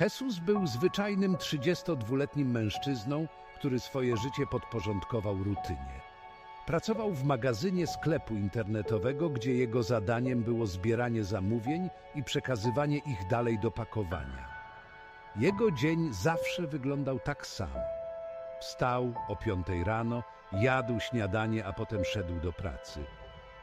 Jesus był zwyczajnym 32-letnim mężczyzną, który swoje życie podporządkował rutynie. Pracował w magazynie sklepu internetowego, gdzie jego zadaniem było zbieranie zamówień i przekazywanie ich dalej do pakowania. Jego dzień zawsze wyglądał tak samo. Wstał o piątej rano, jadł śniadanie, a potem szedł do pracy.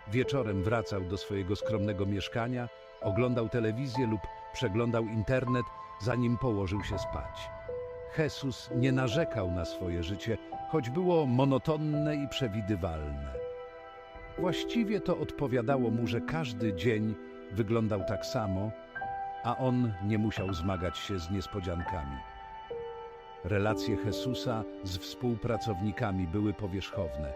Wieczorem wracał do swojego skromnego mieszkania, oglądał telewizję lub przeglądał internet, zanim położył się spać. Jesus nie narzekał na swoje życie, choć było monotonne i przewidywalne. Właściwie to odpowiadało mu, że każdy dzień wyglądał tak samo, a on nie musiał zmagać się z niespodziankami. Relacje Jezusa z współpracownikami były powierzchowne.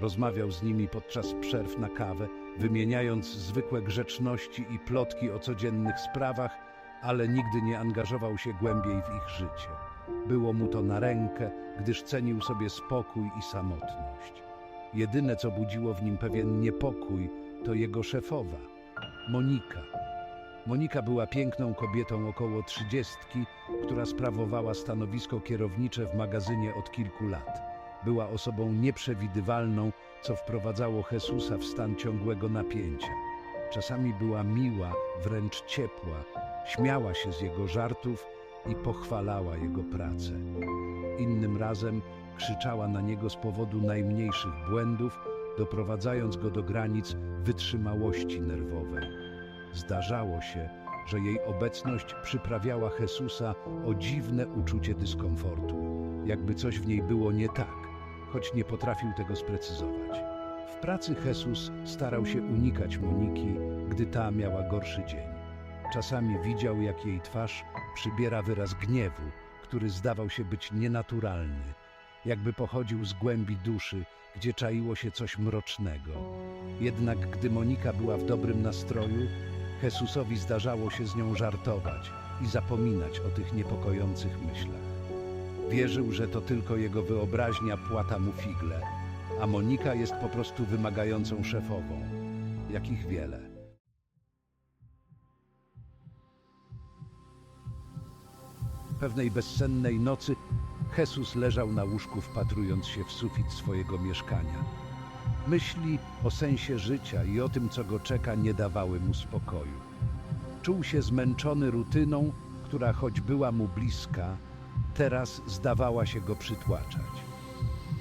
Rozmawiał z nimi podczas przerw na kawę, wymieniając zwykłe grzeczności i plotki o codziennych sprawach, ale nigdy nie angażował się głębiej w ich życie. Było mu to na rękę, gdyż cenił sobie spokój i samotność. Jedyne, co budziło w nim pewien niepokój, to jego szefowa, Monika. Monika była piękną kobietą około trzydziestki, która sprawowała stanowisko kierownicze w magazynie od kilku lat. Była osobą nieprzewidywalną, co wprowadzało Jezusa w stan ciągłego napięcia. Czasami była miła, wręcz ciepła, śmiała się z jego żartów i pochwalała jego pracę. Innym razem krzyczała na niego z powodu najmniejszych błędów, doprowadzając go do granic wytrzymałości nerwowej. Zdarzało się, że jej obecność przyprawiała Jezusa o dziwne uczucie dyskomfortu, jakby coś w niej było nie tak, choć nie potrafił tego sprecyzować. W pracy Jesus starał się unikać Moniki, gdy ta miała gorszy dzień. Czasami widział, jak jej twarz przybiera wyraz gniewu, który zdawał się być nienaturalny, jakby pochodził z głębi duszy, gdzie czaiło się coś mrocznego. Jednak gdy Monika była w dobrym nastroju, Jezusowi zdarzało się z nią żartować i zapominać o tych niepokojących myślach. Wierzył, że to tylko jego wyobraźnia płata mu figle, a Monika jest po prostu wymagającą szefową, jakich wiele. Pewnej bezsennej nocy Jesus leżał na łóżku wpatrując się w sufit swojego mieszkania. Myśli o sensie życia i o tym, co go czeka, nie dawały mu spokoju. Czuł się zmęczony rutyną, która choć była mu bliska, teraz zdawała się go przytłaczać.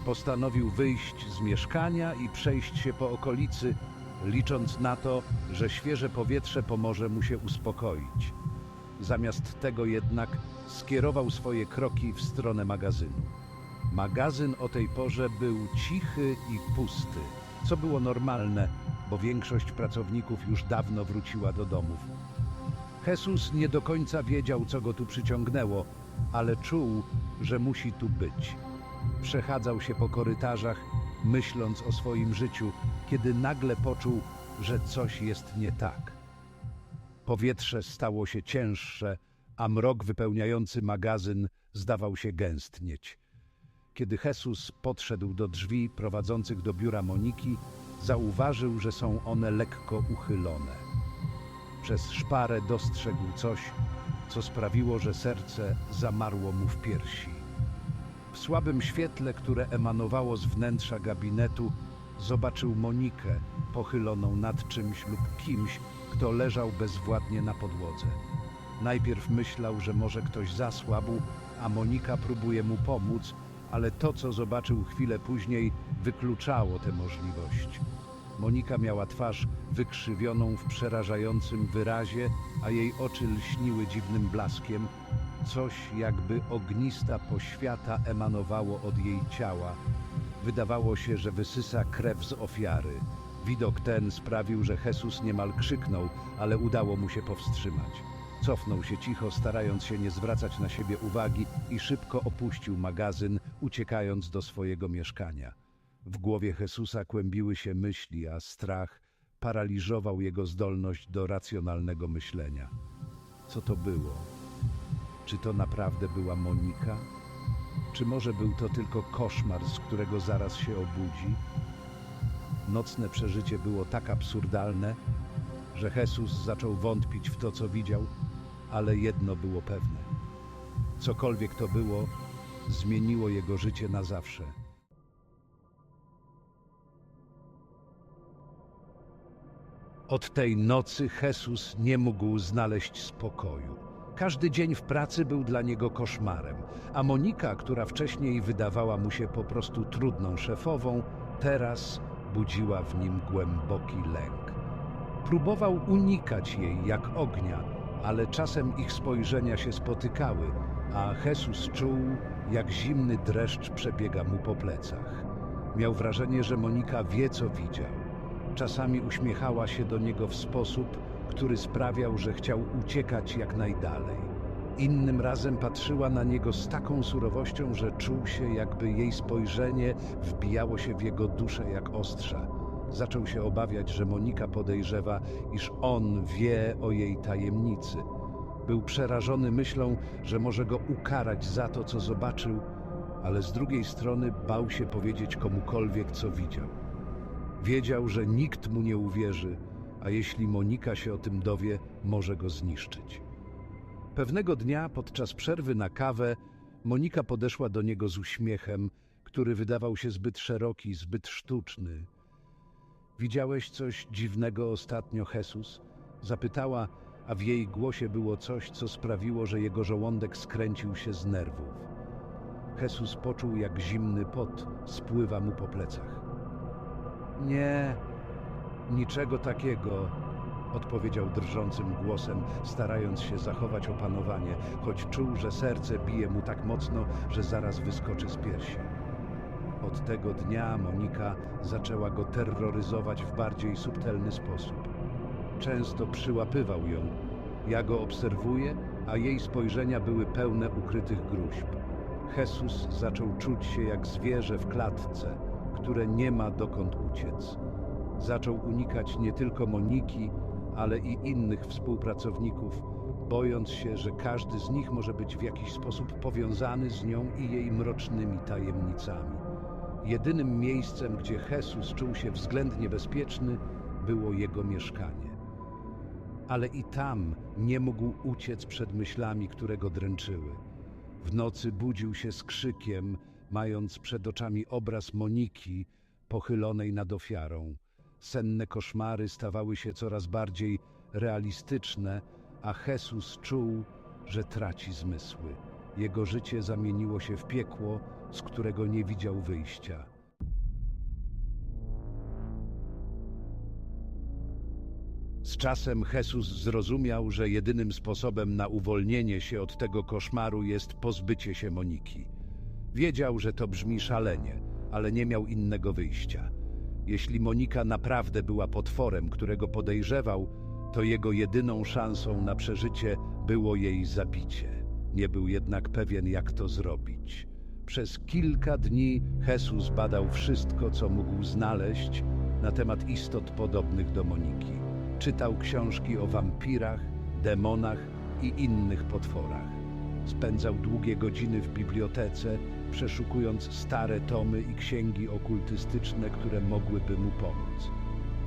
Postanowił wyjść z mieszkania i przejść się po okolicy, licząc na to, że świeże powietrze pomoże mu się uspokoić. Zamiast tego jednak skierował swoje kroki w stronę magazynu. Magazyn o tej porze był cichy i pusty, co było normalne, bo większość pracowników już dawno wróciła do domów. Jesus nie do końca wiedział, co go tu przyciągnęło, ale czuł, że musi tu być. Przechadzał się po korytarzach, myśląc o swoim życiu, kiedy nagle poczuł, że coś jest nie tak. Powietrze stało się cięższe, a mrok wypełniający magazyn zdawał się gęstnieć. Kiedy Jesus podszedł do drzwi prowadzących do biura Moniki, zauważył, że są one lekko uchylone. Przez szparę dostrzegł coś, co sprawiło, że serce zamarło mu w piersi. W słabym świetle, które emanowało z wnętrza gabinetu, zobaczył Monikę pochyloną nad czymś lub kimś, kto leżał bezwładnie na podłodze. Najpierw myślał, że może ktoś zasłabł, a Monika próbuje mu pomóc, ale to, co zobaczył chwilę później, wykluczało tę możliwość. Monika miała twarz wykrzywioną w przerażającym wyrazie, a jej oczy lśniły dziwnym blaskiem. Coś jakby ognista poświata emanowało od jej ciała. Wydawało się, że wysysa krew z ofiary. Widok ten sprawił, że Jesus niemal krzyknął, ale udało mu się powstrzymać. Cofnął się cicho, starając się nie zwracać na siebie uwagi i szybko opuścił magazyn, uciekając do swojego mieszkania. W głowie Jezusa kłębiły się myśli, a strach paraliżował jego zdolność do racjonalnego myślenia. Co to było? Czy to naprawdę była Monika? Czy może był to tylko koszmar, z którego zaraz się obudzi? Nocne przeżycie było tak absurdalne, że Jesus zaczął wątpić w to, co widział, ale jedno było pewne. Cokolwiek to było, zmieniło jego życie na zawsze. Od tej nocy Jesus nie mógł znaleźć spokoju. Każdy dzień w pracy był dla niego koszmarem, a Monika, która wcześniej wydawała mu się po prostu trudną szefową, teraz budziła w nim głęboki lęk. Próbował unikać jej jak ognia, ale czasem ich spojrzenia się spotykały, a Jesus czuł, jak zimny dreszcz przebiega mu po plecach. Miał wrażenie, że Monika wie, co widział. Czasami uśmiechała się do niego w sposób, który sprawiał, że chciał uciekać jak najdalej. Innym razem patrzyła na niego z taką surowością, że czuł się, jakby jej spojrzenie wbijało się w jego duszę jak ostrza. Zaczął się obawiać, że Monika podejrzewa, iż on wie o jej tajemnicy. Był przerażony myślą, że może go ukarać za to, co zobaczył, ale z drugiej strony bał się powiedzieć komukolwiek, co widział. Wiedział, że nikt mu nie uwierzy, a jeśli Monika się o tym dowie, może go zniszczyć. Pewnego dnia, podczas przerwy na kawę, Monika podeszła do niego z uśmiechem, który wydawał się zbyt szeroki, zbyt sztuczny. Widziałeś coś dziwnego ostatnio, Jesus? Zapytała, a w jej głosie było coś, co sprawiło, że jego żołądek skręcił się z nerwów. Jesus poczuł, jak zimny pot spływa mu po plecach. Nie, niczego takiego, odpowiedział drżącym głosem, starając się zachować opanowanie, choć czuł, że serce bije mu tak mocno, że zaraz wyskoczy z piersi. Od tego dnia Monika zaczęła go terroryzować w bardziej subtelny sposób. Często przyłapywał ją. Ja go obserwuję, a jej spojrzenia były pełne ukrytych gruźb. Jesus zaczął czuć się jak zwierzę w klatce, które nie ma dokąd uciec. Zaczął unikać nie tylko Moniki, ale i innych współpracowników, bojąc się, że każdy z nich może być w jakiś sposób powiązany z nią i jej mrocznymi tajemnicami. Jedynym miejscem, gdzie Jesus czuł się względnie bezpieczny, było jego mieszkanie. Ale i tam nie mógł uciec przed myślami, które go dręczyły. W nocy budził się z krzykiem, mając przed oczami obraz Moniki pochylonej nad ofiarą. Senne koszmary stawały się coraz bardziej realistyczne, a Jesus czuł, że traci zmysły. Jego życie zamieniło się w piekło, z którego nie widział wyjścia. Z czasem Jesus zrozumiał, że jedynym sposobem na uwolnienie się od tego koszmaru jest pozbycie się Moniki. Wiedział, że to brzmi szalenie, ale nie miał innego wyjścia. Jeśli Monika naprawdę była potworem, którego podejrzewał, to jego jedyną szansą na przeżycie było jej zabicie. Nie był jednak pewien, jak to zrobić. Przez kilka dni Jesus badał wszystko, co mógł znaleźć na temat istot podobnych do Moniki. Czytał książki o wampirach, demonach i innych potworach. Spędzał długie godziny w bibliotece, przeszukując stare tomy i księgi okultystyczne, które mogłyby mu pomóc.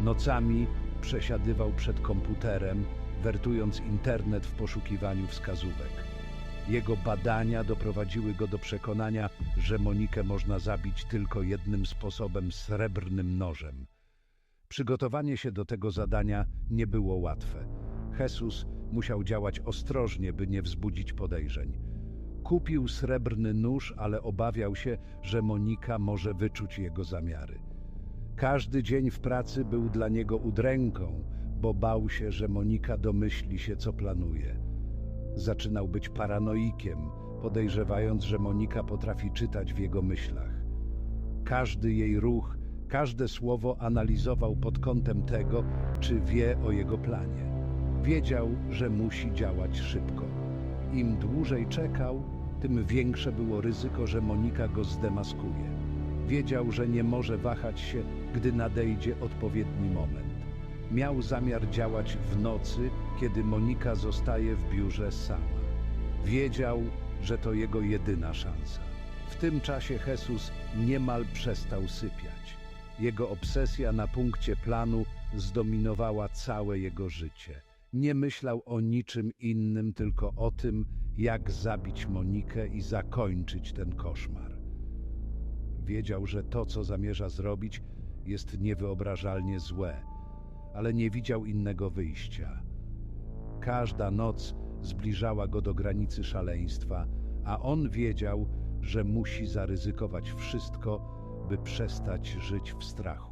Nocami przesiadywał przed komputerem, wertując internet w poszukiwaniu wskazówek. Jego badania doprowadziły go do przekonania, że Monikę można zabić tylko jednym sposobem srebrnym nożem. Przygotowanie się do tego zadania nie było łatwe. Jesus musiał działać ostrożnie, by nie wzbudzić podejrzeń. Kupił srebrny nóż, ale obawiał się, że Monika może wyczuć jego zamiary. Każdy dzień w pracy był dla niego udręką, bo bał się, że Monika domyśli się, co planuje. Zaczynał być paranoikiem, podejrzewając, że Monika potrafi czytać w jego myślach. Każdy jej ruch, każde słowo analizował pod kątem tego, czy wie o jego planie. Wiedział, że musi działać szybko. Im dłużej czekał, tym większe było ryzyko, że Monika go zdemaskuje. Wiedział, że nie może wahać się, gdy nadejdzie odpowiedni moment. Miał zamiar działać w nocy, kiedy Monika zostaje w biurze sama. Wiedział, że to jego jedyna szansa. W tym czasie Jesus niemal przestał sypiać. Jego obsesja na punkcie planu zdominowała całe jego życie. Nie myślał o niczym innym, tylko o tym, jak zabić Monikę i zakończyć ten koszmar. Wiedział, że to, co zamierza zrobić, jest niewyobrażalnie złe, ale nie widział innego wyjścia. Każda noc zbliżała go do granicy szaleństwa, a on wiedział, że musi zaryzykować wszystko, by przestać żyć w strachu.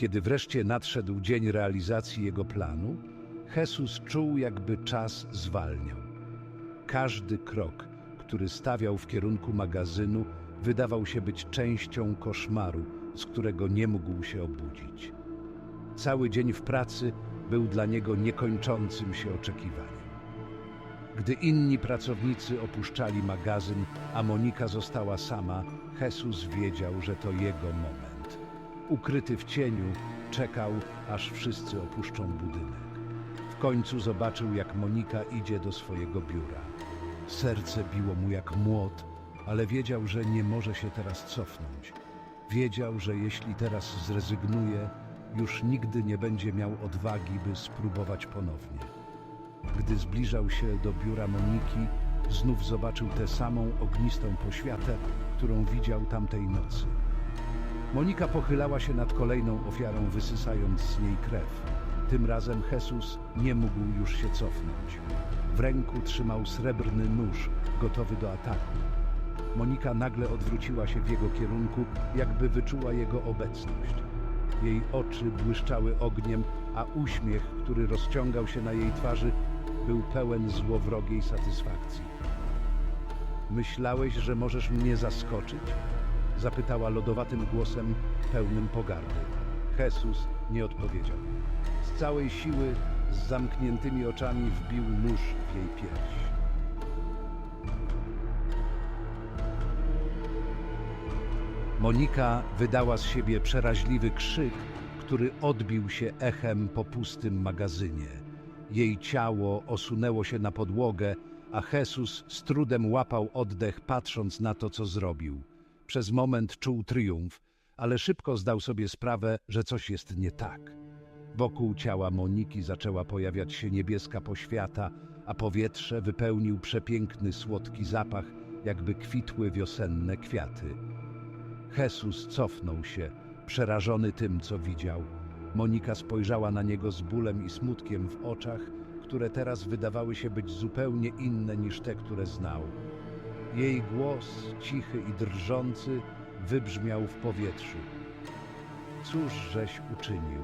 Kiedy wreszcie nadszedł dzień realizacji jego planu, Jesus czuł, jakby czas zwalniał. Każdy krok, który stawiał w kierunku magazynu, wydawał się być częścią koszmaru, z którego nie mógł się obudzić. Cały dzień w pracy był dla niego niekończącym się oczekiwaniem. Gdy inni pracownicy opuszczali magazyn, a Monika została sama, Jesus wiedział, że to jego moment. Ukryty w cieniu, czekał, aż wszyscy opuszczą budynek. W końcu zobaczył, jak Monika idzie do swojego biura. Serce biło mu jak młot, ale wiedział, że nie może się teraz cofnąć. Wiedział, że jeśli teraz zrezygnuje, już nigdy nie będzie miał odwagi, by spróbować ponownie. Gdy zbliżał się do biura Moniki, znów zobaczył tę samą ognistą poświatę, którą widział tamtej nocy. Monika pochylała się nad kolejną ofiarą, wysysając z niej krew. Tym razem Jesus nie mógł już się cofnąć. W ręku trzymał srebrny nóż, gotowy do ataku. Monika nagle odwróciła się w jego kierunku, jakby wyczuła jego obecność. Jej oczy błyszczały ogniem, a uśmiech, który rozciągał się na jej twarzy, był pełen złowrogiej satysfakcji. Myślałeś, że możesz mnie zaskoczyć? Zapytała lodowatym głosem pełnym pogardy. Jesus nie odpowiedział. Z całej siły, z zamkniętymi oczami wbił nóż w jej pierś. Monika wydała z siebie przeraźliwy krzyk, który odbił się echem po pustym magazynie. Jej ciało osunęło się na podłogę, a Jesus z trudem łapał oddech, patrząc na to, co zrobił. Przez moment czuł triumf, ale szybko zdał sobie sprawę, że coś jest nie tak. Wokół ciała Moniki zaczęła pojawiać się niebieska poświata, a powietrze wypełnił przepiękny, słodki zapach, jakby kwitły wiosenne kwiaty. Jesus cofnął się, przerażony tym, co widział. Monika spojrzała na niego z bólem i smutkiem w oczach, które teraz wydawały się być zupełnie inne niż te, które znał. Jej głos, cichy i drżący, wybrzmiał w powietrzu. Cóż żeś uczynił?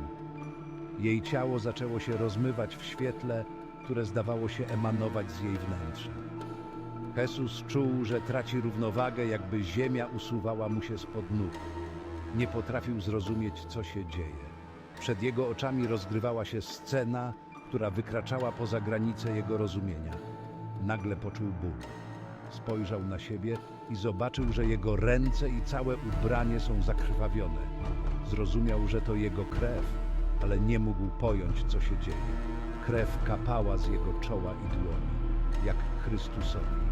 Jej ciało zaczęło się rozmywać w świetle, które zdawało się emanować z jej wnętrza. Jesus czuł, że traci równowagę, jakby ziemia usuwała mu się spod nóg. Nie potrafił zrozumieć, co się dzieje. Przed jego oczami rozgrywała się scena, która wykraczała poza granice jego rozumienia. Nagle poczuł ból. Spojrzał na siebie i zobaczył, że jego ręce i całe ubranie są zakrwawione. Zrozumiał, że to jego krew, ale nie mógł pojąć, co się dzieje. Krew kapała z jego czoła i dłoni, jak Chrystusowi.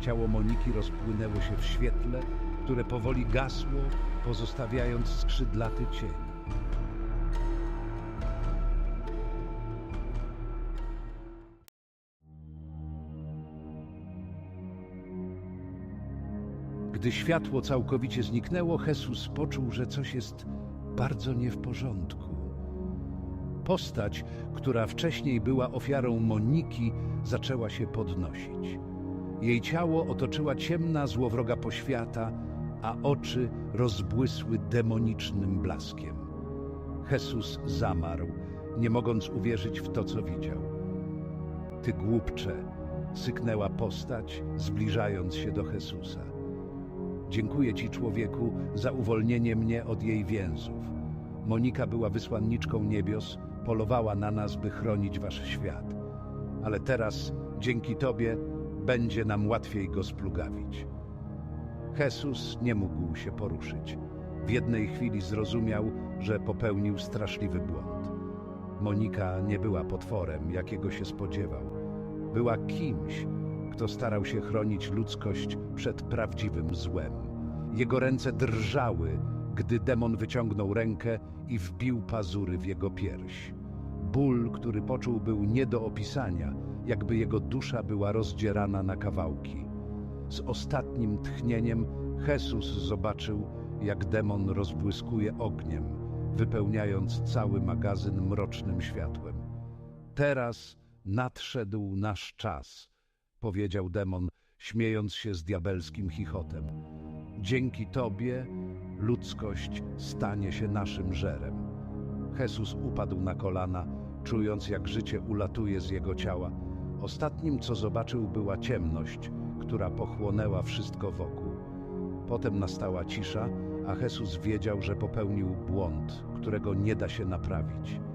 Ciało Moniki rozpłynęło się w świetle, które powoli gasło, pozostawiając skrzydlaty cień. Gdy światło całkowicie zniknęło, Jesus poczuł, że coś jest bardzo nie w porządku. Postać, która wcześniej była ofiarą Moniki, zaczęła się podnosić. Jej ciało otoczyła ciemna, złowroga poświata, a oczy rozbłysły demonicznym blaskiem. Jesus zamarł, nie mogąc uwierzyć w to, co widział. Ty głupcze, syknęła postać, zbliżając się do Jezusa. Dziękuję Ci, człowieku, za uwolnienie mnie od jej więzów. Monika była wysłanniczką niebios, polowała na nas, by chronić Wasz świat. Ale teraz, dzięki Tobie, będzie nam łatwiej go splugawić. Jesus nie mógł się poruszyć. W jednej chwili zrozumiał, że popełnił straszliwy błąd. Monika nie była potworem, jakiego się spodziewał. Była kimś, kto starał się chronić ludzkość przed prawdziwym złem. Jego ręce drżały, gdy demon wyciągnął rękę i wbił pazury w jego pierś. Ból, który poczuł, był nie do opisania, jakby jego dusza była rozdzierana na kawałki. Z ostatnim tchnieniem Jesus zobaczył, jak demon rozbłyskuje ogniem, wypełniając cały magazyn mrocznym światłem. Teraz nadszedł nasz czas, powiedział demon, śmiejąc się z diabelskim chichotem. Dzięki Tobie ludzkość stanie się naszym żerem. Jesus upadł na kolana, czując jak życie ulatuje z jego ciała. Ostatnim, co zobaczył, była ciemność, która pochłonęła wszystko wokół. Potem nastała cisza, a Jesus wiedział, że popełnił błąd, którego nie da się naprawić.